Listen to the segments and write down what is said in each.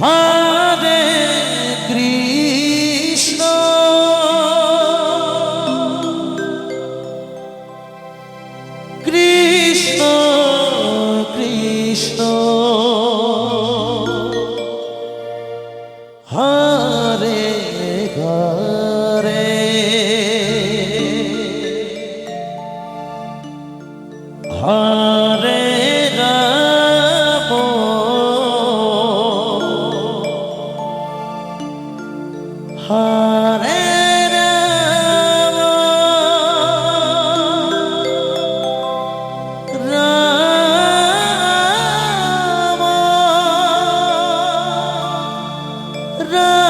হরে কৃষ্ণ। কৃষ্ণ কৃষ্ণ। হরে ঘরে। হরে the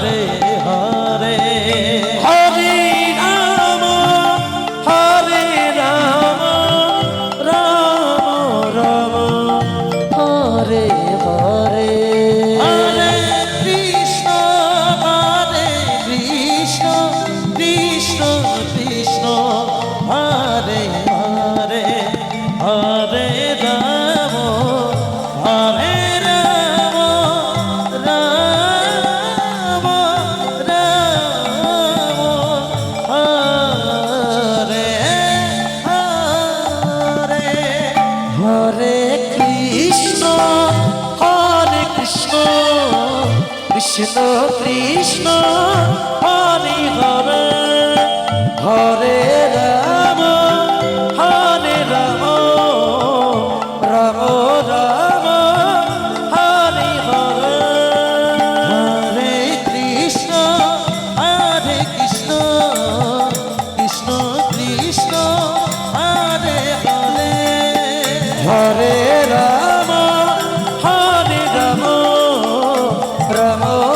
রে কৃষ্ণ কৃষ্ণ হরে হরে।